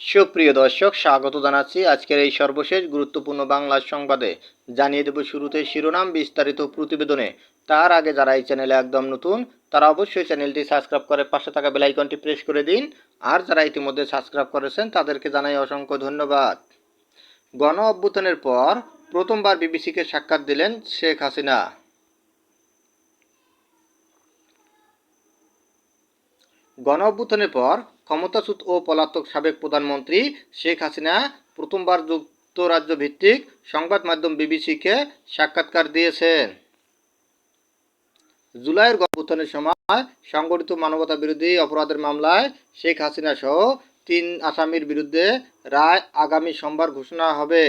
সুপ্রিয় দর্শক, স্বাগত জানাচ্ছি আজকের এই সর্বশেষ গুরুত্বপূর্ণ বাংলা সংবাদে। জানিয়ে দেব শুরুতে শিরোনাম বিস্তারিত প্রতিবেদনে। তার আগে যারা এই চ্যানেলে একদম নতুন, তারা অবশ্যই চ্যানেলটি সাবস্ক্রাইব করে পাশে থাকা বেলাইকনটি প্রেস করে দিন। আর যারা ইতিমধ্যে সাবস্ক্রাইব করেছেন, তাদেরকে জানাই অসংখ্য ধন্যবাদ। গণ অভ্যুত্থানের পর প্রথমবার বিবিসিকে সাক্ষাৎ দিলেন শেখ হাসিনা। গণ অভ্যুত্থানের পর ক্ষমতাচ্যুত ও পলাতক সাবেক প্রধানমন্ত্রী শেখ হাসিনা প্রথমবার যুক্তরাজ্য ভিত্তিক সংবাদ মাধ্যম বিবিসিকে সাক্ষাৎকার দিয়েছেন। জুলাইয়ের গণঅভ্যুত্থানের সময় সংগঠিত মানবতা বিরোধী অপরাধের মামলায় শেখ হাসিনা সহ তিন আসামির বিরুদ্ধে রায় আগামী সোমবার ঘোষণা হবে।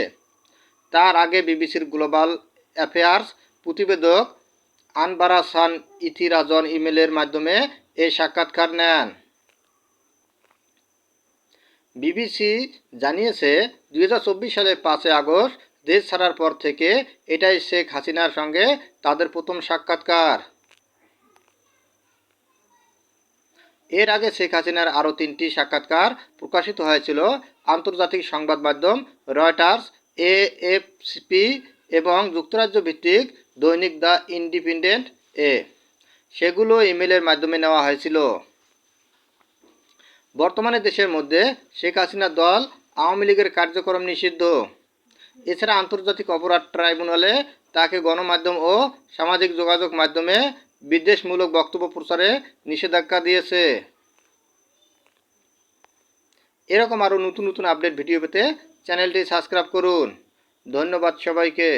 তার আগে বিবিসির গ্লোবাল অ্যাফেয়ার্স প্রতিবেদক আনবারাসান ইথিরাজন ইমেলের মাধ্যমে এই সাক্ষাৎকার নেন। বিবিসি জানিয়েছে দু হাজার চব্বিশ সালের পাঁচই আগস্ট দেশ ছাড়ার পর থেকে এটাই শেখ হাসিনার সঙ্গে তাদের প্রথম সাক্ষাৎকার। এর আগে শেখ হাসিনার আরও তিনটি সাক্ষাৎকার প্রকাশিত হয়েছিল, আন্তর্জাতিক সংবাদ মাধ্যম রয়টার্স এএফপি এবং যুক্তরাজ্য ভিত্তিক দৈনিক দ্য ইন্ডিপেন্ডেন্ট এ। সেগুলো ইমেলের মাধ্যমে নেওয়া হয়েছিল। বর্তমানে দেশের মধ্যে শেখ হাসিনার দল আওয়ামী লীগের কার্যক্রম নিষিদ্ধ। এছাড়া আন্তর্জাতিক অপরাধ ট্রাইব্যুনালে তাকে গণমাধ্যম ও সামাজিক যোগাযোগ মাধ্যমে বিদ্বেষমূলক বক্তব্য প্রচারে নিষেধাজ্ঞা দিয়েছে। এরকম আরও নতুন নতুন আপডেট ভিডিও পেতে চ্যানেলটি সাবস্ক্রাইব করুন। ধন্যবাদ সবাইকে।